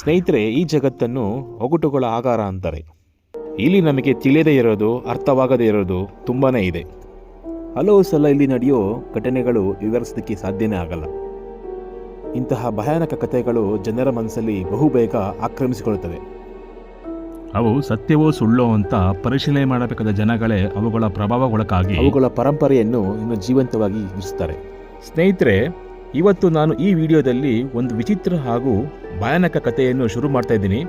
ಸ್ನೇಹಿತರೆ ಈ ಜಗತ್ತನ್ನು ಒಗಟುಗಳ ಆಗಾರ ಅಂತಾರೆ. ಇಲ್ಲಿ ನಮಗೆ ತಿಳಿಯದೇ ಇರೋದು ಅರ್ಥವಾಗದೇ ಇರೋದು ತುಂಬಾ ಇದೆ. ಹಲವು ಸಲ ಇಲ್ಲಿ ನಡೆಯೋ ಘಟನೆಗಳು ವಿವರಿಸೋದಕ್ಕೆ ಸಾಧ್ಯನೇ ಆಗಲ್ಲ. ಇಂತಹ ಭಯಾನಕ ಕಥೆಗಳು ಜನರ ಮನಸ್ಸಲ್ಲಿ ಬಹುಬೇಗ ಆಕ್ರಮಿಸಿಕೊಳ್ಳುತ್ತವೆ. ಅವು ಸತ್ಯವೋ ಸುಳ್ಳೋ ಅಂತ ಪರಿಶೀಲನೆ ಮಾಡಬೇಕಾದ ಜನಗಳೇ ಅವುಗಳ ಪ್ರಭಾವಗೊಳಕ್ಕಾಗಿ ಅವುಗಳ ಪರಂಪರೆಯನ್ನು ಇನ್ನು ಜೀವಂತವಾಗಿ ಇರಿಸುತ್ತಾರೆ ಸ್ನೇಹಿತರೆ ಇವತ್ತು ನಾನು ಈ ವಿಡಿಯೋದಲ್ಲಿ ಒಂದು ವಿಚಿತ್ರ ಹಾಗೂ ಭಯಾನಕ ಕಥೆಯನ್ನು ಶುರು ಮಾಡ್ತಾ ಇದ್ದೀನಿ.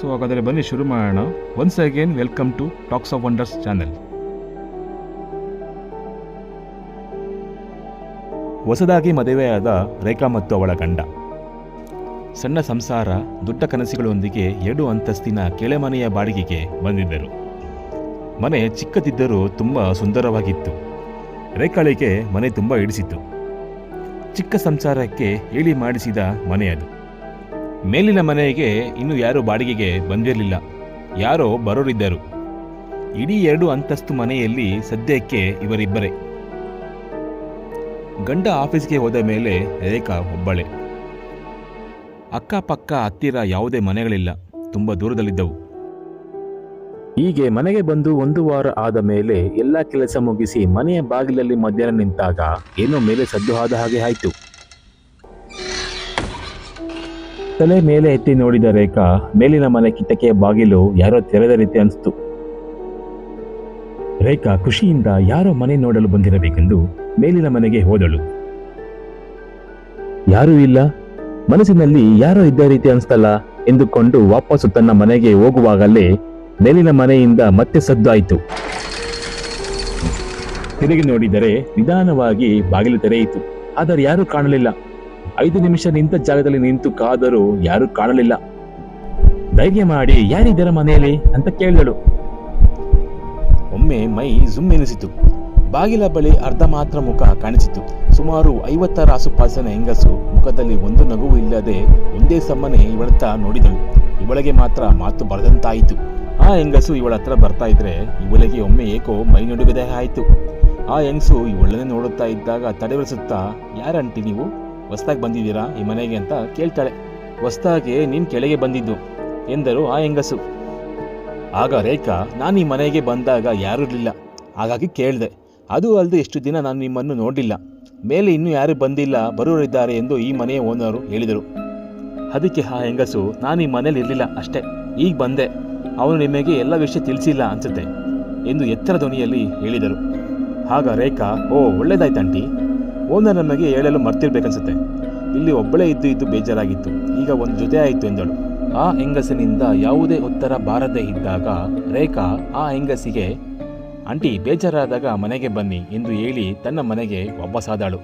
ಸೊ ಹಾಗಾದರೆ ಬನ್ನಿ ಶುರು ಮಾಡೋಣ. Once again welcome to Talks of Wonders channel ಹೊಸದಾಗಿ ಮದುವೆಯಾದ ರೇಖಾ ಮತ್ತು ಅವಳ ಗಂಡ. ಸಣ್ಣ ಸಂಸಾರ ದೊಡ್ಡ ಕನಸುಗಳೊಂದಿಗೆ ಎರಡು ಅಂತಸ್ತಿನ ಕೆಳಮನೆಯ ಬಾಡಿಗೆಗೆ ಬಂದಿದ್ದರು. ಮನೆ ಚಿಕ್ಕದಿದ್ದರೂ ತುಂಬ ಸುಂದರವಾಗಿತ್ತು. ರೇಖಾಳಿಗೆ ಮನೆ ತುಂಬ ಹಿಡಿಸಿತ್ತು. ಚಿಕ್ಕ ಸಂಸಾರಕ್ಕೆ ಹೇಳಿ ಮಾಡಿಸಿದ ಮನೆ ಅದು. ಮೇಲಿನ ಮನೆಗೆ ಇನ್ನೂ ಯಾರೂ ಬಾಡಿಗೆಗೆ ಬಂದಿರಲಿಲ್ಲ. ಯಾರೋ ಬರೋರಿದ್ದರು. ಇಡೀ ಎರಡು ಅಂತಸ್ತು ಮನೆಯಲ್ಲಿ ಸದ್ಯಕ್ಕೆ ಇವರಿಬ್ಬರೇ. ಗಂಡ ಆಫೀಸ್ಗೆ ಹೋದ ಮೇಲೆ ರೇಖಾ ಒಬ್ಬಳೆ. ಅಕ್ಕಪಕ್ಕ ಹತ್ತಿರ ಯಾವುದೇ ಮನೆಗಳಿಲ್ಲ. ತುಂಬ ದೂರದಲ್ಲಿದ್ದವು. ಹೀಗೆ ಮನೆಗೆ ಬಂದು ಒಂದು ವಾರ ಆದ ಮೇಲೆ ಎಲ್ಲ ಕೆಲಸ ಮುಗಿಸಿ ಮನೆಯ ಬಾಗಿಲಲ್ಲಿ ಮಧ್ಯಾಹ್ನ ನಿಂತಾಗ ಏನೋ ಮೇಲೆ ಸದ್ದು ಆದ ಹಾಗೆ ಆಯ್ತು. ತಲೆ ಮೇಲೆ ಎತ್ತಿ ನೋಡಿದ ರೇಖಾ ಮೇಲಿನ ಮನೆ ಕಿಟಕಿಯ ಬಾಗಿಲು ಯಾರೋ ತೆರೆದ ರೀತಿ ಅನಿಸ್ತು. ರೇಖಾ ಖುಷಿಯಿಂದ ಯಾರೋ ಮನೆ ನೋಡಲು ಬಂದಿರಬೇಕೆಂದು ಮೇಲಿನ ಮನೆಗೆ ಹೋದಳು. ಯಾರೂ ಇಲ್ಲ? ಮನಸ್ಸಿನಲ್ಲಿ ಯಾರೋ ಇದ್ದ ರೀತಿ ಅನಿಸ್ತಲ್ಲ ಎಂದುಕೊಂಡು ವಾಪಸ್ಸು ತನ್ನ ಮನೆಗೆ ಹೋಗುವಾಗಲೇ ಮೇಲಿನ ಮನೆಯಿಂದ ಮತ್ತೆ ಸದ್ದಾಯಿತು. ತಿರುಗಿ ನೋಡಿದರೆ ನಿಧಾನವಾಗಿ ಬಾಗಿಲು ತೆರೆಯಿತು. ಆದರೆ ಯಾರೂ ಕಾಣಲಿಲ್ಲ. ಐದು ನಿಮಿಷ ನಿಂತ ಜಾಗದಲ್ಲಿ ನಿಂತು ಕಾದರೂ ಯಾರೂ ಕಾಣಲಿಲ್ಲ. ಧೈರ್ಯ ಮಾಡಿ, ಯಾರಿದ್ದರ ಮನೆಯಲ್ಲಿ? ಅಂತ ಕೇಳಿದಳು. ಒಮ್ಮೆ ಮೈ ಜುಮ್ ಎನಿಸಿತು ಬಾಗಿಲ ಬಳಿ ಅರ್ಧ ಮಾತ್ರ ಮುಖ ಕಾಣಿಸಿತು. ಸುಮಾರು ಐವತ್ತರ ಆಸುಪಾಸಿನ ಹೆಂಗಸು ಮುಖದಲ್ಲಿ ಒಂದು ನಗುವು ಇಲ್ಲದೆ ಒಂದೇ ಸಮ್ಮನೆ ಇವಳತ್ತ ನೋಡಿದಳು. ಇವಳಿಗೆ ಮಾತ್ರ ಮಾತು ಬರದಂತಾಯಿತು. ಆ ಹೆಂಗಸು ಇವಳ ಹತ್ರ ಬರ್ತಾ ಇದ್ರೆ ಇವಳಿಗೆ ಒಮ್ಮೆ ಏಕೋ ಮೈ ನಡುಗದೆ ಆಯಿತು. ಆ ಹೆಂಗಸು ಇವಳನ್ನೇ ನೋಡುತ್ತಾ ಇದ್ದಾಗ ತಡೆವರಿಸುತ್ತಾ ಯಾರಂಟಿ ನೀವು? ಹೊಸ್ದಾಗಿ ಬಂದಿದ್ದೀರಾ? ಈ ಮನೆಗೆ ಅಂತ ಕೇಳ್ತಾಳೆ. ಹೊಸ್ದಾಗೆ ನೀನು ಕೆಳಗೆ ಬಂದಿದ್ದು, ಎಂದರು ಆ ಹೆಂಗಸು. ಆಗ ರೇಖಾ, ನಾನು ಈ ಮನೆಗೆ ಬಂದಾಗ ಯಾರೂ ಇರಲಿಲ್ಲ. ಹಾಗಾಗಿ ಕೇಳಿದೆ. ಅದು ಅಲ್ಲದೆ ಎಷ್ಟು ದಿನ ನಾನು ನಿಮ್ಮನ್ನು ನೋಡಲಿಲ್ಲ. ಮೇಲೆ ಇನ್ನೂ ಯಾರು ಬಂದಿಲ್ಲ ಬರುವರಿದ್ದಾರೆ ಎಂದು ಈ ಮನೆಯ ಓನರು ಹೇಳಿದರು. ಅದಕ್ಕೆ ಆ ಹೆಂಗಸು, ನಾನು ಈ ಮನೇಲಿ ಇರಲಿಲ್ಲ ಅಷ್ಟೇ. ಈಗ ಬಂದೆ. ಅವನು ನಿಮಗೆ ಎಲ್ಲ ವಿಷಯ ತಿಳಿಸಿಲ್ಲ ಅನ್ಸುತ್ತೆ ಎಂದು ಎತ್ತರ ಧ್ವನಿಯಲ್ಲಿ ಹೇಳಿದರು. ಆಗ ರೇಖಾ, ಓ ಒಳ್ಳೇದಾಯ್ತಂಟಿ ಓನರ್ ನಮಗೆ ಹೇಳಲು ಮರ್ತಿರ್ಬೇಕನ್ಸುತ್ತೆ. ಇಲ್ಲಿ ಒಬ್ಬಳೇ ಇದ್ದು ಇದ್ದು ಬೇಜಾರಾಗಿತ್ತು. ಈಗ ಒಂದು ಜೊತೆ ಆಯಿತು ಎಂದಳು. ಆ ಹೆಂಗಸಿನಿಂದ ಯಾವುದೇ ಉತ್ತರ ಬಾರದೇ ಇದ್ದಾಗ ರೇಖಾ ಆ ಹೆಂಗಸಿಗೆ, ಆಂಟಿ, ಬೇಜಾರಾದಾಗ ಮನೆಗೆ ಬನ್ನಿ ಎಂದು ಹೇಳಿ ತನ್ನ ಮನೆಗೆ ವಾಪಸ್ಸಾದಳು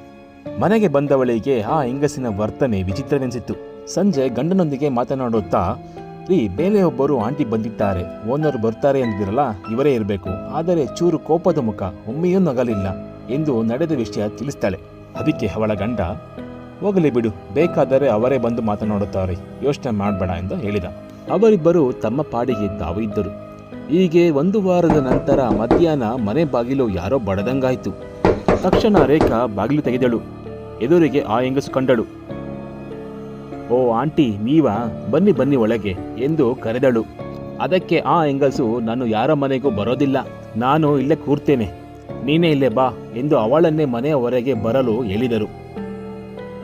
ಮನೆಗೆ ಬಂದವಳಿಗೆ ಆ ಹೆಂಗಸಿನ ವರ್ತನೆ ವಿಚಿತ್ರವೆನಿಸಿತ್ತು. ಸಂಜೆ ಗಂಡನೊಂದಿಗೆ ಮಾತನಾಡುತ್ತಾ ರೀ ಬೇಲೆ ಒಬ್ಬರು ಆಂಟಿ ಬಂದಿದ್ದಾರೆ. ಓನರ್ ಬರ್ತಾರೆ ಎಂದಿರಲ್ಲ ಇವರೇ ಇರಬೇಕು. ಆದರೆ ಚೂರು ಕೋಪದ ಮುಖ, ಒಮ್ಮೆಯೂ ನಗಲಿಲ್ಲ ಎಂದು ನಡೆದ ವಿಷಯ ತಿಳಿಸ್ತಾಳೆ. ಅದಕ್ಕೆ ಅವಳ ಗಂಡ, ಹೋಗಲಿ ಬಿಡು, ಬೇಕಾದರೆ ಅವರೇ ಬಂದು ಮಾತನಾಡುತ್ತಾರೆ. ಯೋಚನೆ ಮಾಡಬೇಡ ಎಂದು ಹೇಳಿದ. ಅವರಿಬ್ಬರು ತಮ್ಮ ಪಾಡಿಗೆ ತಾವು ಇದ್ದರು. ಹೀಗೆ ಒಂದು ವಾರದ ನಂತರ ಮಧ್ಯಾಹ್ನ ಮನೆ ಬಾಗಿಲು ಯಾರೋ ಬಡದಂಗಾಯಿತು. ತಕ್ಷಣ ರೇಖಾ ಬಾಗಿಲು ತೆಗೆದಳು. ಎದುರಿಗೆ ಆ ಹೆಂಗಸು ಕಂಡಳು. ಓ ಆಂಟಿ, ನೀವಾ? ಬನ್ನಿ ಬನ್ನಿ ಒಳಗೆ ಎಂದು ಕರೆದಳು. ಅದಕ್ಕೆ ಆ ಹೆಂಗಸು, ನಾನು ಯಾರ ಮನೆಗೂ ಬರೋದಿಲ್ಲ. ನಾನು ಇಲ್ಲೇ ಕೂರ್ತೇನೆ. ನೀನೇ ಇಲ್ಲೇ ಬಾ ಎಂದು ಅವಳನ್ನೇ ಮನೆಯ ಹೊರಗೆ ಬರಲು ಹೇಳಿದರು.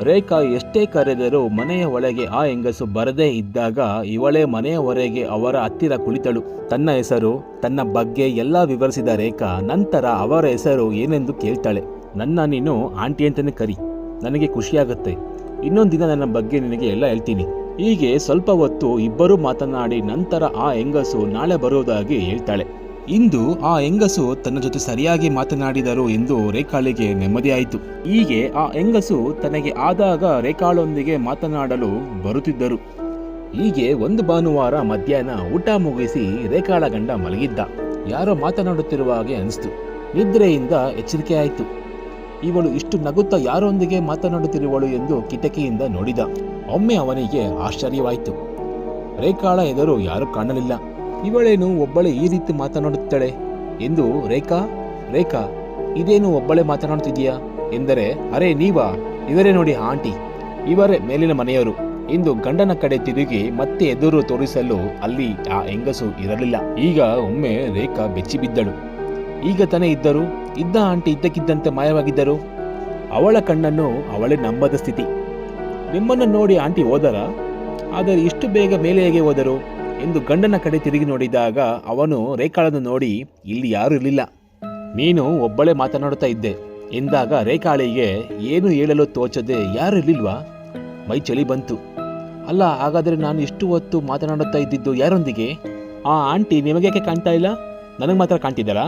ರೇಖಾ ಎಷ್ಟೇ ಕರೆದರೂ ಮನೆಯ ಒಳಗೆ ಆ ಹೆಂಗಸು ಬರದೇ ಇದ್ದಾಗ ಇವಳೇ ಮನೆಯ ಹೊರಗೆ ಅವರ ಹತ್ತಿರ ಕುಳಿತಳು. ತನ್ನ ಹೆಸರು, ತನ್ನ ಬಗ್ಗೆ ಎಲ್ಲ ವಿವರಿಸಿದ ರೇಖಾ, ನಂತರ ಅವರ ಹೆಸರು ಏನೆಂದು ಕೇಳ್ತಾಳೆ. ನನ್ನ ನೀನು ಆಂಟಿ ಅಂತಲೇ ಕರಿ. ನನಗೆ ಖುಷಿಯಾಗುತ್ತೆ. ಇನ್ನೊಂದು ದಿನ ನನ್ನ ಬಗ್ಗೆ ನಿನಗೆ ಎಲ್ಲ ಹೇಳ್ತೀನಿ. ಹೀಗೆ ಸ್ವಲ್ಪ ಹೊತ್ತು ಇಬ್ಬರೂ ಮಾತನಾಡಿ ನಂತರ ಆ ಹೆಂಗಸು ನಾಳೆ ಬರುವುದಾಗಿ ಹೇಳ್ತಾಳೆ. ಇಂದು ಆ ಹೆಂಗಸು ತನ್ನ ಜೊತೆ ಸರಿಯಾಗಿ ಮಾತನಾಡಿದರು ಎಂದು ರೇಖಾಳಿಗೆ ನೆಮ್ಮದಿಯಾಯಿತು. ಹೀಗೆ ಆ ಹೆಂಗಸು ತನಗೆ ಆದಾಗ ರೇಖಾಳೊಂದಿಗೆ ಮಾತನಾಡಲು ಬರುತ್ತಿದ್ದರು. ಹೀಗೆ ಒಂದು ಭಾನುವಾರ ಮಧ್ಯಾಹ್ನ ಊಟ ಮುಗಿಸಿ ರೇಖಾಳ ಗಂಡ ಮಲಗಿದ್ದ. ಯಾರೋ ಮಾತನಾಡುತ್ತಿರುವ ಹಾಗೆ ಅನಿಸ್ತು. ನಿದ್ರೆಯಿಂದ ಎಚ್ಚರಿಕೆ ಆಯಿತು ಇವಳು ಇಷ್ಟು ನಗುತ್ತಾ ಯಾರೊಂದಿಗೆ ಮಾತನಾಡುತ್ತಿರುವಳು ಎಂದು ಕಿಟಕಿಯಿಂದ ನೋಡಿದ. ಒಮ್ಮೆ ಅವನಿಗೆ ಆಶ್ಚರ್ಯವಾಯಿತು. ರೇಖಾಳ ಎದುರು ಯಾರೂ ಕಾಣಲಿಲ್ಲ. ಇವಳೇನು ಒಬ್ಬಳೆ ಈ ರೀತಿ ಮಾತನಾಡುತ್ತಾಳೆ? ಎಂದು, ರೇಖಾ ರೇಖಾ, ಇದೇನು ಒಬ್ಬಳೆ ಮಾತನಾಡುತ್ತಿದೆಯಾ ಎಂದರೆ, ಅರೆ, ನೀವಾ? ಇವರೇ ನೋಡಿ ಆಂಟಿ. ಇವರೇ ಮೇಲಿನ ಮನೆಯವರು. ಇಂದು ಗಂಡನ ಕಡೆ ತಿರುಗಿ ಮತ್ತೆ ಎದುರು ತೋರಿಸಲು ಅಲ್ಲಿ ಆ ಹೆಂಗಸು ಇರಲಿಲ್ಲ. ಈಗ ಒಮ್ಮೆ ರೇಖಾ ಬೆಚ್ಚಿ ಬಿದ್ದಳು ಈಗ ತಾನೇ ಇದ್ದರು, ಇದ್ದ ಆಂಟಿ ಇದ್ದಕ್ಕಿದ್ದಂತೆ ಮಾಯವಾಗಿದ್ದರು, ಅವಳ ಕಣ್ಣನ್ನು ಅವಳೇ ನಂಬದ ಸ್ಥಿತಿ. ನಿಮ್ಮನ್ನು ನೋಡಿ ಆಂಟಿ ಹೋದರ? ಆದರೆ ಇಷ್ಟು ಬೇಗ ಮೇಲೆ ಹೇಗೆ ಹೋದರು ಎಂದು ಗಂಡನ ಕಡೆ ತಿರುಗಿ ನೋಡಿದಾಗ ಅವನು ರೇಖಾಳನ್ನು ನೋಡಿ, ಇಲ್ಲಿ ಯಾರೂ ಇರಲಿಲ್ಲ. ನೀನು ಒಬ್ಬಳೇ ಮಾತನಾಡುತ್ತಾ ಇದ್ದೆ ಎಂದಾಗ ರೇಖಾಳಿಗೆ, ಏನು ಹೇಳಲು ತೋಚದೆ ಯಾರು ಇರಲಿಲ್ವಾ? ಮೈ ಚಳಿ ಬಂತು. ಅಲ್ಲ, ಹಾಗಾದರೆ ನಾನು ಇಷ್ಟು ಹೊತ್ತು ಮಾತನಾಡುತ್ತಾ ಇದ್ದಿದ್ದು ಯಾರೊಂದಿಗೆ? ಆ ಆಂಟಿ ನಿಮಗೆ ಯಾಕೆ ಕಾಣ್ತಾ ಇಲ್ಲ? ನನಗೆ ಮಾತ್ರ ಕಾಣ್ತಿದ್ದಾರಾ?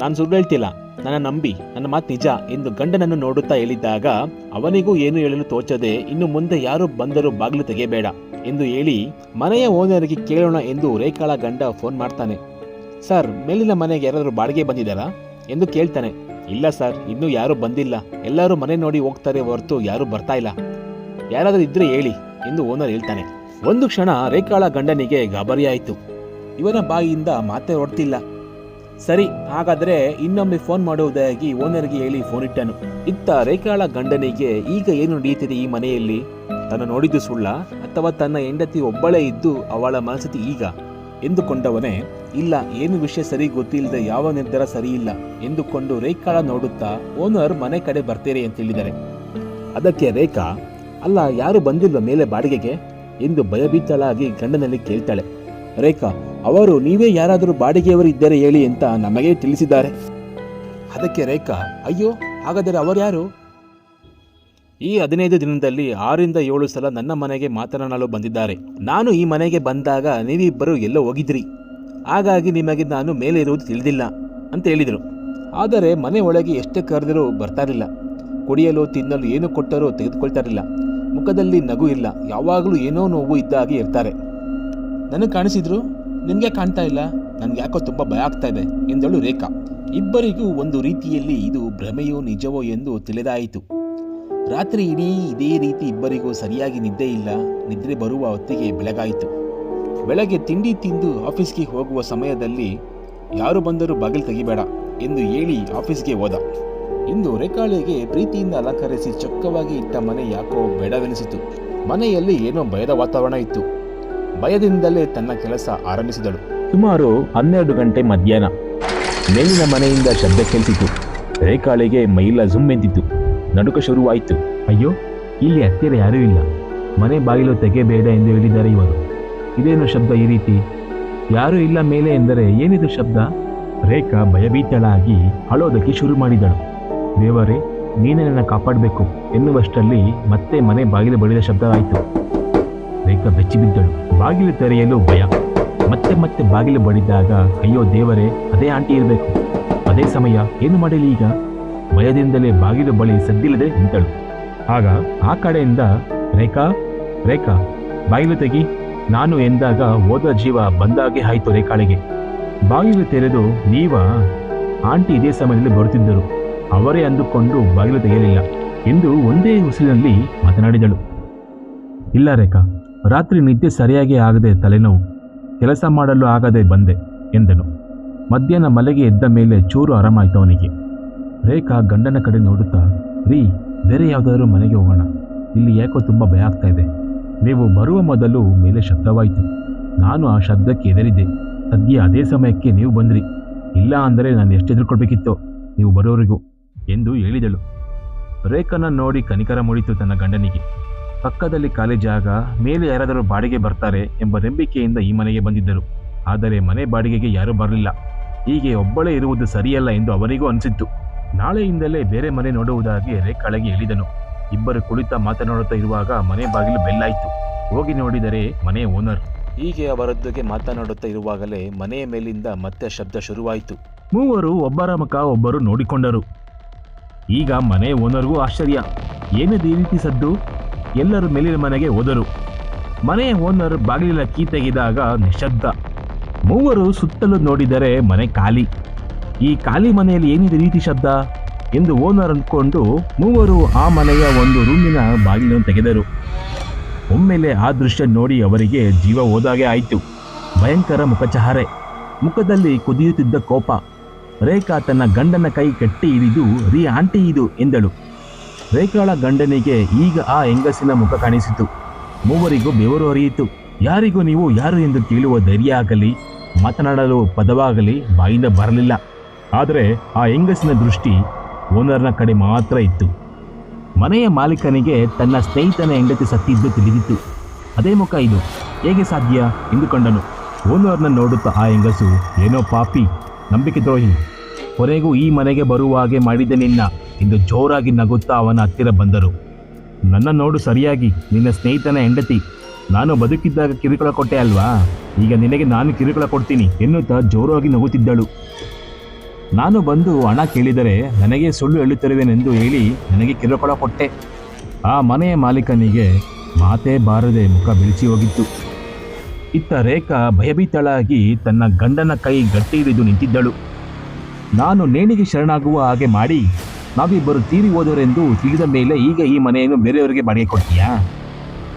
ನಾನು ಸುಳ್ಳು ಹೇಳ್ತಿಲ್ಲ. ನನ್ನ ನಂಬಿ, ನನ್ನ ಮಾತು ನಿಜ ಎಂದು ಗಂಡನನ್ನು ನೋಡುತ್ತಾ ಹೇಳಿದ್ದಾಗ, ಅವನಿಗೂ ಏನು ಹೇಳಲು ತೋಚದೆ ಇನ್ನು ಮುಂದೆ ಯಾರು ಬಂದರೂ ಬಾಗಿಲು ತೆಗೆಯಬೇಡ ಎಂದು ಹೇಳಿ ಮನೆಯ ಓನರಿಗೆ ಕೇಳೋಣ ಎಂದು ರೇಖಾಳ ಗಂಡ ಫೋನ್ ಮಾಡ್ತಾನೆ. ಸರ್, ಮೇಲಿನ ಮನೆಗೆ ಯಾರಾದರೂ ಬಾಡಿಗೆ ಬಂದಿದ್ದಾರಾ? ಎಂದು ಕೇಳ್ತಾನೆ. ಇಲ್ಲ ಸರ್, ಇನ್ನೂ ಯಾರೂ ಬಂದಿಲ್ಲ. ಎಲ್ಲರೂ ಮನೆ ನೋಡಿ ಹೋಗ್ತಾರೆ ಹೊರತು ಯಾರೂ ಬರ್ತಾ ಇಲ್ಲ. ಯಾರಾದರೂ ಇದ್ರೆ ಹೇಳಿ ಎಂದು ಓನರ್ ಹೇಳ್ತಾನೆ. ಒಂದು ಕ್ಷಣ ರೇಖಾಳ ಗಂಡನಿಗೆ ಗಾಬರಿಯಾಯಿತು. ಇವನ ಬಾಯಿಯಿಂದ ಮಾತೇ ಹೊಡ್ತಿಲ್ಲ ಸರಿ, ಹಾಗಾದ್ರೆ ಇನ್ನೊಮ್ಮೆ ಫೋನ್ ಮಾಡುವುದಾಗಿ ಓನರ್ಗೆ ಹೇಳಿ ಫೋನ್ ಇಟ್ಟನು. ಇತ್ತ ರೇಖಾಳ ಗಂಡನಿಗೆ ಈಗ ಏನು ನಡೆಯುತ್ತಿದೆ ಈ ಮನೆಯಲ್ಲಿ? ತನ್ನ ನೋಡಿದ್ದು ಸುಳ್ಳ ಅಥವಾ ತನ್ನ ಹೆಂಡತಿ ಒಬ್ಬಳೇ ಇದ್ದು ಅವಳ ಮನಸ್ಥಿತಿ ಈಗ? ಎಂದುಕೊಂಡವನೇ, ಇಲ್ಲ, ಏನು ವಿಷಯ ಸರಿ ಗೊತ್ತಿಲ್ಲದೆ ಯಾವ ನಿರ್ಧಾರ ಸರಿಯಿಲ್ಲ ಎಂದುಕೊಂಡು ರೇಖಾಳ ನೋಡುತ್ತಾ ಓನರ್ ಮನೆ ಕಡೆ ಬರ್ತೀರಿ ಅಂತ ಹೇಳಿದ್ದಾರೆ ಅದಕ್ಕೆ ರೇಖಾ, ಅಲ್ಲ, ಯಾರು ಬಂದಿಲ್ವ ಮೇಲೆ ಬಾಡಿಗೆಗೆ? ಎಂದು ಭಯಭೀತಳಾಗಿ ಗಂಡನಲ್ಲಿ ಕೇಳ್ತಾಳೆ. ರೇಖಾ, ಅವರು ನೀವೇ ಯಾರಾದರೂ ಬಾಡಿಗೆಯವರು ಇದ್ದರೆ ಹೇಳಿ ಅಂತ ನಮಗೆ ತಿಳಿಸಿದ್ದಾರೆ. ಅದಕ್ಕೆ ರೇಖಾ, ಅಯ್ಯೋ, ಹಾಗಾದರೆ ಅವರು ಯಾರು? ಈ ಹದಿನೈದು ದಿನದಲ್ಲಿ ಆರಿಂದ ಏಳು ಸಲ ನನ್ನ ಮನೆಗೆ ಮಾತನಾಡಲು ಬಂದಿದ್ದಾರೆ. ನಾನು ಈ ಮನೆಗೆ ಬಂದಾಗ ನೀವಿಬ್ಬರು ಎಲ್ಲೋ ಹೋಗಿದ್ರಿ. ಹಾಗಾಗಿ ನಿಮಗೆ ನಾನು ಮೇಲೆ ಇರುವುದು ತಿಳಿದಿಲ್ಲ ಅಂತ ಹೇಳಿದರು. ಆದರೆ ಮನೆ ಒಳಗೆ ಎಷ್ಟೇ ಕರೆದರೂ ಬರ್ತಾರಿಲ್ಲ ಕುಡಿಯಲು ತಿನ್ನಲು ಏನು ಕೊಟ್ಟರೂ ತೆಗೆದುಕೊಳ್ತಾರಿಲ್ಲ ಮುಖದಲ್ಲಿ ನಗು ಇಲ್ಲ. ಯಾವಾಗಲೂ ಏನೋ ನೋವು ಇದ್ದ ಹಾಗೆ ಇರ್ತಾರೆ. ನನಗೆ ಕಾಣಿಸಿದ್ರು ನಿಮಗೆ ಕಾಣ್ತಾ ಇಲ್ಲ. ನನಗೆ ಯಾಕೋ ತುಂಬ ಭಯ ಆಗ್ತಾ ಇದೆ, ಎಂದಳು ರೇಖಾ. ಇಬ್ಬರಿಗೂ ಒಂದು ರೀತಿಯಲ್ಲಿ ಇದು ಭ್ರಮೆಯೋ ನಿಜವೋ ಎಂದು ತಿಳಿದಾಯಿತು. ರಾತ್ರಿ ಇಡೀ ಇದೇ ರೀತಿ ಇಬ್ಬರಿಗೂ ಸರಿಯಾಗಿ ನಿದ್ದೆ ಇಲ್ಲ. ನಿದ್ರೆ ಬರುವ ಹೊತ್ತಿಗೆ ಬೆಳಗಾಯಿತು. ಬೆಳಗ್ಗೆ ತಿಂಡಿ ತಿಂದು ಆಫೀಸ್ಗೆ ಹೋಗುವ ಸಮಯದಲ್ಲಿ, ಯಾರು ಬಂದರೂ ಬಾಗಿಲು ತೆಗಿಬೇಡ ಎಂದು ಹೇಳಿ ಆಫೀಸ್ಗೆ ಹೋದ. ಇಂದು ರೇಖಾಳಿಗೆ ಪ್ರೀತಿಯಿಂದ ಅಲಂಕರಿಸಿ ಚೊಕ್ಕವಾಗಿ ಇಟ್ಟ ಮನೆ ಯಾಕೋ ಬೇಡವೆನಿಸಿತು. ಮನೆಯಲ್ಲಿ ಏನೋ ಭಯದ ವಾತಾವರಣ ಇತ್ತು. ಭಯದಿಂದಲೇ ತನ್ನ ಕೆಲಸ ಆರಂಭಿಸಿದಳು. ಸುಮಾರು ಹನ್ನೆರಡು ಗಂಟೆ ಮಧ್ಯಾಹ್ನ. ಮೇಲಿನ ಮನೆಯಿಂದ ಶಬ್ದ ಕೇಳಿಸಿತು ರೇಖಾಳಿಗೆ ಮೈಲ ಜುಮ್ ಎಂದಿತು ನಡುಕ ಶುರುವಾಯಿತು. ಅಯ್ಯೋ ಇಲ್ಲಿ ಹತ್ತಿರ ಯಾರೂ ಇಲ್ಲ. ಮನೆ ಬಾಗಿಲು ತೆಗೆಬೇಡ ಎಂದು ಹೇಳಿದ್ದಾರೆ ಇವರು. ಇದೇನು ಶಬ್ದ ಈ ರೀತಿ? ಯಾರೂ ಇಲ್ಲ ಮೇಲೆ ಎಂದರೆ ಏನಿದು ಶಬ್ದ? ರೇಖಾ ಭಯಭೀತಳಾಗಿ ಅಳೋದಕ್ಕೆ ಶುರು ಮಾಡಿದಳು. ದೇವರೇ ನೀನೇ ನನ್ನ ಕಾಪಾಡಬೇಕು ಎನ್ನುವಷ್ಟರಲ್ಲಿ ಮತ್ತೆ ಮನೆ ಬಾಗಿಲು ಬಡಿದ ಶಬ್ದವಾಯಿತು. ರೇಖಾ ಬೆಚ್ಚಿ ಬಿದ್ದಳು ಬಾಗಿಲು ತೆರೆಯಲು ಭಯ. ಮತ್ತೆ ಮತ್ತೆ ಬಾಗಿಲು ಬಡಿದಾಗ, ಅಯ್ಯೋ ದೇವರೇ, ಅದೇ ಆಂಟಿ ಇರಬೇಕು. ಅದೇ ಸಮಯ, ಏನು ಮಾಡಲಿ ಈಗ? ಭಯದಿಂದಲೇ ಬಾಗಿಲು ಬಳಿ ಸದ್ದಿಲ್ಲದೆ ನಿಂತಳು. ಆಗ ಆ ಕಡೆಯಿಂದ, ರೇಖಾ ರೇಖಾ, ಬಾಗಿಲು ತೆಗಿ. ನಾನು ಎಂದಾಗ ಹೋದ ಜೀವ ಬಂದಾಗೆ ಆಯಿತು ರೇಖಾಳಿಗೆ. ಬಾಗಿಲು ತೆರೆದು ನೀವ ಆಂಟಿ ಇದೇ ಸಮಯದಲ್ಲಿ ಬರುತ್ತಿದ್ದರು. ಅವರೇ ಅಂದುಕೊಂಡು ಬಾಗಿಲು ತೆಗೆಯಲಿಲ್ಲ. ಎಂದು ಒಂದೇ ಉಸಿರಿನಲ್ಲಿ ಮಾತನಾಡಿದಳು. ಇಲ್ಲ ರೇಖಾ ರಾತ್ರಿ ನಿದ್ದೆ ಸರಿಯಾಗಿ ಆಗದೆ ತಲೆನೋವು, ಕೆಲಸ ಮಾಡಲು ಆಗದೆ ಬಂದೆ ಎಂದನು. ಮಧ್ಯಾಹ್ನ ಮಲೆಗೆ ಎದ್ದ ಮೇಲೆ ಚೂರು ಆರಾಮಾಯ್ತು ಅವನಿಗೆ. ರೇಖಾ ಗಂಡನ ಕಡೆ ನೋಡುತ್ತಾ, ರೀ, ಬೇರೆ ಯಾವುದಾದ್ರೂ ಮನೆಗೆ ಹೋಗೋಣ. ಇಲ್ಲಿ ಯಾಕೋ ತುಂಬ ಭಯ ಆಗ್ತಾ ಇದೆ. ನೀವು ಬರುವ ಮೊದಲು ಮೇಲೆ ಶಬ್ದವಾಯಿತು. ನಾನು ಆ ಶಬ್ದಕ್ಕೆ ಎದರಿದ್ದೆ ಸದ್ಯ ಅದೇ ಸಮಯಕ್ಕೆ ನೀವು ಬಂದ್ರಿ. ಇಲ್ಲ ಅಂದರೆ ನಾನು ಎಷ್ಟು ಎದುರ್ಕೊಳ್ಬೇಕಿತ್ತೋ ನೀವು ಬರೋರಿಗೂ ಎಂದು ಹೇಳಿದಳು. ರೇಖನ ನೋಡಿ ಕನಿಕರ ಮೂಡಿತು ತನ್ನ ಗಂಡನಿಗೆ. ಪಕ್ಕದಲ್ಲಿ ಖಾಲಿ ಜಾಗ ಮೇಲೆ ಯಾರಾದರೂ ಬಾಡಿಗೆ ಬರ್ತಾರೆ ಎಂಬ ನಂಬಿಕೆಯಿಂದ ಈ ಮನೆಗೆ ಬಂದಿದ್ದರು. ಆದರೆ ಮನೆ ಬಾಡಿಗೆಗೆ ಯಾರೂ ಬರಲಿಲ್ಲ. ಹೀಗೆ ಒಬ್ಬಳೇ ಇರುವುದು ಸರಿಯಲ್ಲ ಎಂದು ಅವರಿಗೂ ಅನಿಸಿತ್ತು. ನಾಳೆಯಿಂದಲೇ ಬೇರೆ ಮನೆ ನೋಡುವುದಾಗಿ ರೇಖಾಳೆಗೆ ಹೇಳಿದನು ಇಬ್ಬರು ಕುಳಿತ ಮಾತನಾಡುತ್ತಾ ಇರುವಾಗ ಮನೆ ಬಾಗಿಲು ಬೆಲ್ಲಾಯಿತು. ಹೋಗಿ ನೋಡಿದರೆ ಮನೆ ಓನರ್. ಹೀಗೆ ಅವರೊಂದಿಗೆ ಮಾತನಾಡುತ್ತಾ ಇರುವಾಗಲೇ ಮನೆಯ ಮೇಲಿಂದ ಮತ್ತೆ ಶಬ್ದ ಶುರುವಾಯಿತು. ಮೂವರು ಒಬ್ಬರ ಮುಖ ಒಬ್ಬರು ನೋಡಿಕೊಂಡರು. ಈಗ ಮನೆ ಓನರ್ಗೂ ಆಶ್ಚರ್ಯ. ಏನದು ಈ ರೀತಿ ಸದ್ದು? ಎಲ್ಲರೂ ಮೇಲಿನ ಮನೆಗೆ ಹೋದರು. ಮನೆಯ ಓನರ್ ಬಾಗಿಲಿನ ಕೀ ತೆಗೆದಾಗ ನಿಶಬ್ದ ಮೂವರು ಸುತ್ತಲೂ ನೋಡಿದರೆ ಮನೆ ಖಾಲಿ. ಈ ಖಾಲಿ ಮನೆಯಲ್ಲಿ ಏನಿದೆ ರೀತಿ ಶಬ್ದ? ಎಂದು ಓನರ್ ಅಂದ್ಕೊಂಡು ಮೂವರು ಆ ಮನೆಯ ಒಂದು ರೂಮಿನ ಬಾಗಿಲನ್ನು ತೆಗೆದರು. ಒಮ್ಮೆಲೆ ಆ ದೃಶ್ಯ ನೋಡಿ ಅವರಿಗೆ ಜೀವ ಹೋದಾಗೆ ಆಯಿತು. ಭಯಂಕರ ಮುಖಚಹರೆ. ಮುಖದಲ್ಲಿ ಕುದಿಯುತ್ತಿದ್ದ ಕೋಪ. ರೇಖಾ ತನ್ನ ಗಂಡನ ಕೈ ಕಟ್ಟಿ ಹಿಡಿದು ರೀ ಆಂಟಿ ಇದು, ಎಂದಳು. ರೇಖಾಳ ಗಂಡನಿಗೆ ಈಗ ಆ ಹೆಂಗಸಿನ ಮುಖ ಕಾಣಿಸಿತು. ಮೂವರಿಗೂ ಬೆವರು ಅರಿಯಿತು ಯಾರಿಗೂ ನೀವು ಯಾರು ಎಂದು ಕೇಳುವ ಧೈರ್ಯ ಆಗಲಿ, ಮಾತನಾಡಲು ಪದವಾಗಲಿ ಬಾಯಿಂದ ಬರಲಿಲ್ಲ. ಆದರೆ ಆ ಹೆಂಗಸಿನ ದೃಷ್ಟಿ ಓನರ್ನ ಕಡೆ ಮಾತ್ರ ಇತ್ತು. ಮನೆಯ ಮಾಲೀಕನಿಗೆ ತನ್ನ ಸ್ನೇಹಿತನ ಹೆಂಡತಿ ಸತ್ತಿದ್ದು ತಿಳಿದಿತ್ತು. ಅದೇ ಮುಖ ಇದು. ಹೇಗೆ ಸಾಧ್ಯ? ಎಂದುಕೊಂಡನು. ಓನರ್ನ ನೋಡುತ್ತಾ ಆ ಹೆಂಗಸು, ಏನೋ ಪಾಪಿ, ನಂಬಿಕೆ ದ್ರೋಹಿ. ಕೊನೆಗೂ ಈ ಮನೆಗೆ ಬರುವ ಹಾಗೆ ಮಾಡಿದ ನಿನ್ನ. ಎಂದು ಜೋರಾಗಿ ನಗುತ್ತಾ ಅವನ ಹತ್ತಿರ ಬಂದರು. ನನ್ನ ನೋಡು ಸರಿಯಾಗಿ, ನಿನ್ನ ಸ್ನೇಹಿತನ ಹೆಂಡತಿ. ನಾನು ಬದುಕಿದ್ದಾಗ ಕಿರುಕುಳ ಕೊಟ್ಟೆ ಅಲ್ವಾ? ಈಗ ನಿನಗೆ ನಾನು ಕಿರುಕುಳ ಕೊಡ್ತೀನಿ ಎನ್ನುತ್ತಾ ಜೋರಾಗಿ ನಗುತ್ತಿದ್ದಳು. ನಾನು ಬಂದು ಹಣ ಕೇಳಿದರೆ ನನಗೆ ಸುಳ್ಳು ಹೇಳುತ್ತಿರುವೆನೆಂದು ಹೇಳಿ ನನಗೆ ಕಿರುಕುಳ ಕೊಟ್ಟೆ. ಆ ಮನೆಯ ಮಾಲೀಕನಿಗೆ ಮಾತೇ ಬಾರದೆ ಮುಖ ಬಿಳಿಸಿ ಹೋಗಿತ್ತು. ಇತ್ತ ರೇಖಾ ಭಯಭೀತಳಾಗಿ ತನ್ನ ಗಂಡನ ಕೈ ಗಟ್ಟಿ ಹಿಡಿದು ನಿಂತಿದ್ದಳು. ನಾನು ನೇಣಿಗೆ ಶರಣಾಗುವ ಹಾಗೆ ಮಾಡಿ ನಾವಿಬ್ಬರು ತೀರಿ ಹೋದವರೆಂದು ತಿಳಿದ ಮೇಲೆ ಈಗ ಈ ಮನೆಯನ್ನು ಬೇರೆಯವರಿಗೆ ಬಾಡಿಗೆ ಕೊಡ್ತೀಯಾ?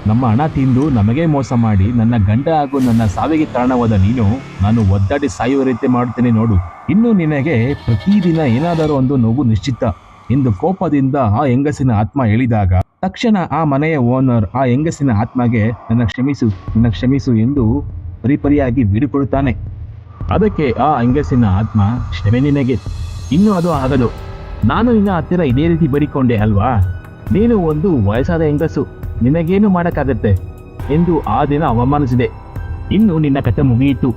ನಮ್ಮ ಹಣ ತಿಂದು ನಮಗೆ ಮೋಸ ಮಾಡಿ ನನ್ನ ಗಂಡ ಹಾಗೂ ನನ್ನ ಸಾವಿಗೆ ಕಾರಣವಾದ ನೀನು, ನಾನು ಒದ್ದಾಡಿ ಸಾಯುವ ರೀತಿ ಮಾಡುತ್ತೇನೆ ನೋಡು. ಇನ್ನು ನಿನಗೆ ಪ್ರತಿದಿನ ಏನಾದರೂ ಒಂದು ನೋವು ನಿಶ್ಚಿತ. ಎಂದು ಕೋಪದಿಂದ ಆ ಹೆಂಗಸಿನ ಆತ್ಮ ಹೇಳಿದಾಗ, ತಕ್ಷಣ ಆ ಮನೆಯ ಓನರ್ ಆ ಹೆಂಗಸಿನ ಆತ್ಮಗೆ, ನನ್ನ ಕ್ಷಮಿಸು ನನ್ನ ಕ್ಷಮಿಸು ಎಂದು ಪರಿಪರಿಯಾಗಿ ಬೀಡಿಕೊಳ್ಳುತ್ತಾನೆ ಅದಕ್ಕೆ ಆ ಹೆಂಗಸಿನ ಆತ್ಮ, ಕ್ಷಮೆ ನಿನಗೆ. ಇನ್ನೂ ಅದು ಆಗದು. ನಾನು ನಿನ್ನ ಹತ್ತಿರ ಇದೇ ರೀತಿ ಬರಿಕೊಂಡೆ ಅಲ್ವಾ? ನೀನು ಒಂದು ವಯಸ್ಸಾದ ಹೆಂಗಸು, ನಿನಗೇನು ಮಾಡೋಕ್ಕಾಗತ್ತೆ? ಎಂದು ಆ ದಿನ ಅವಮಾನಿಸಿದೆ. ಇನ್ನು ನಿನ್ನ ಕಥೆ ಮುಗಿಯಿತು.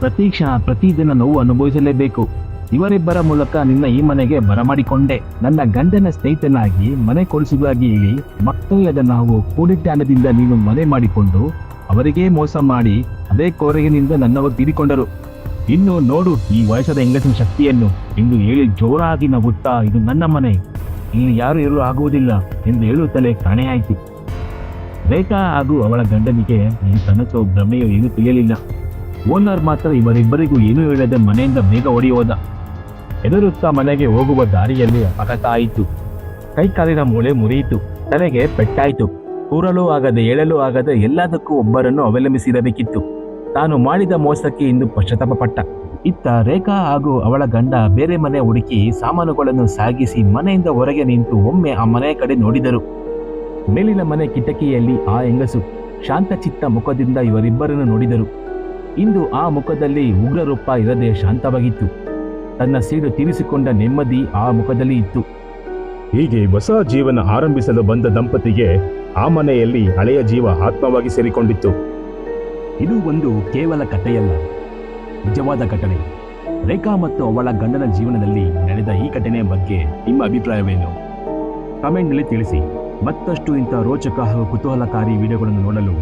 ಪ್ರತಿ ಕ್ಷಣ ಪ್ರತಿದಿನ ನೋವು ಅನುಭವಿಸಲೇಬೇಕು. ಇವರಿಬ್ಬರ ಮೂಲಕ ನಿನ್ನ ಈ ಮನೆಗೆ ಬರಮಾಡಿಕೊಂಡೆ. ನನ್ನ ಗಂಡನ ಸ್ನೇಹಿತನಾಗಿ, ಮನೆ ಕೊಡಿಸುವುದಾಗಿ ಹೇಳಿ ಮಕ್ಕಳಿಲ್ಲದ ನಾವು ಕೂಡಿಟ್ಟಾನದಿಂದ ನೀನು ಮನೆ ಮಾಡಿಕೊಂಡು, ಅವರಿಗೇ ಮೋಸ ಮಾಡಿ, ಅದೇ ಕೋರೆಗಿನಿಂದ ನನ್ನವರು ತೀರಿಕೊಂಡರು. ಇನ್ನು ನೋಡು ಈ ವಯಸ್ಸಾದ ಹೆಂಗಸಿನ ಶಕ್ತಿಯನ್ನು. ಎಂದು ಹೇಳಿ ಜೋರಾಗಿ ನಗುತ್ತಾ, ಇದು ನನ್ನ ಮನೆ. ಇಲ್ಲಿ ಯಾರು ಇರಲು ಆಗುವುದಿಲ್ಲ ಎಂದು ಹೇಳುತ್ತಲೇ ಕಾಣೆಯಾಯಿತು. ರೇಖಾ ಹಾಗೂ ಅವಳ ಗಂಡನಿಗೆ ಈ ಕನಸು ಭ್ರಮೆಯು ಏನೂ ತಿಳಿಯಲಿಲ್ಲ. ಓನರ್ ಮಾತ್ರ ಇವರಿಬ್ಬರಿಗೂ ಏನೂ ಹೇಳದೆ ಮನೆಯಿಂದ ಬೇಗ ಓಡಿ ಹೋದ ಎದುರುತ್ತಾ ಮನೆಗೆ ಹೋಗುವ ದಾರಿಯಲ್ಲಿ ಅಪಘಾತ ಆಯಿತು ಕೈಕಾಲಿನ ಮೂಳೆ ಮುರಿಯಿತು. ತಲೆಗೆ ಪೆಟ್ಟಾಯಿತು. ಕೂರಲು ಆಗದೆ, ಏಳಲು ಆಗದೆ ಎಲ್ಲದಕ್ಕೂ ಒಬ್ಬರನ್ನು ಅವಲಂಬಿಸಿರಬೇಕಿತ್ತು. ತಾನು ಮಾಡಿದ ಮೋಸಕ್ಕೆ ಇಂದು ಪಶ್ಚಾತ್ತಾಪ ಪಟ್ಟ ಇತ್ತ ರೇಖಾ ಹಾಗೂ ಅವಳ ಗಂಡ ಬೇರೆ ಮನೆ ಹುಡುಕಿ ಸಾಮಾನುಗಳನ್ನು ಸಾಗಿಸಿ ಮನೆಯಿಂದ ಹೊರಗೆ ನಿಂತು ಒಮ್ಮೆ ಆ ಮನೆಯ ಕಡೆ ನೋಡಿದರು. ಮೇಲಿನ ಮನೆ ಕಿಟಕಿಯಲ್ಲಿ ಆ ಹೆಂಗಸು ಶಾಂತಚಿತ್ತ ಮುಖದಿಂದ ಇವರಿಬ್ಬರನ್ನು ನೋಡಿದರು. ಇಂದು ಆ ಮುಖದಲ್ಲಿ ಉಗ್ರ ರೂಪ ಇರದೆ ಶಾಂತವಾಗಿತ್ತು. ತನ್ನ ಸೀಡು ತೀರಿಸಿಕೊಂಡ ನೆಮ್ಮದಿ ಆ ಮುಖದಲ್ಲಿ ಇತ್ತು. ಹೀಗೆ ಹೊಸ ಜೀವನ ಆರಂಭಿಸಲು ಬಂದ ದಂಪತಿಗೆ ಆ ಮನೆಯಲ್ಲಿ ಹಳೆಯ ಜೀವ ಆತ್ಮವಾಗಿ ಸೇರಿಕೊಂಡಿತ್ತು. ಇದು ಒಂದು ಕೇವಲ ಕಥೆಯಲ್ಲ. ನಿಜವಾದ ಘಟನೆ. ರೇಖಾ ಮತ್ತು ಅವಳ ಗಂಡನ ಜೀವನದಲ್ಲಿ ನಡೆದ ಈ ಘಟನೆಯ ಬಗ್ಗೆ ನಿಮ್ಮ ಅಭಿಪ್ರಾಯವೇನು? ಕಮೆಂಟ್ನಲ್ಲಿ ತಿಳಿಸಿ. ಮತ್ತಷ್ಟು ಇಂಥ ರೋಚಕ ಹಾಗೂ ಕುತೂಹಲಕಾರಿ ವಿಡಿಯೋಗಳನ್ನು ನೋಡಲು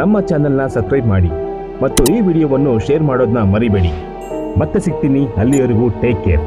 ನಮ್ಮ ಚಾನೆಲ್ನ ಸಬ್ಸ್ಕ್ರೈಬ್ ಮಾಡಿ ಮತ್ತು ಈ ವಿಡಿಯೋವನ್ನು ಶೇರ್ ಮಾಡೋದನ್ನ ಮರಿಬೇಡಿ. ಮತ್ತೆ ಸಿಗ್ತೀನಿ ಅಲ್ಲಿಯವರೆಗೂ ಟೇಕ್ ಕೇರ್.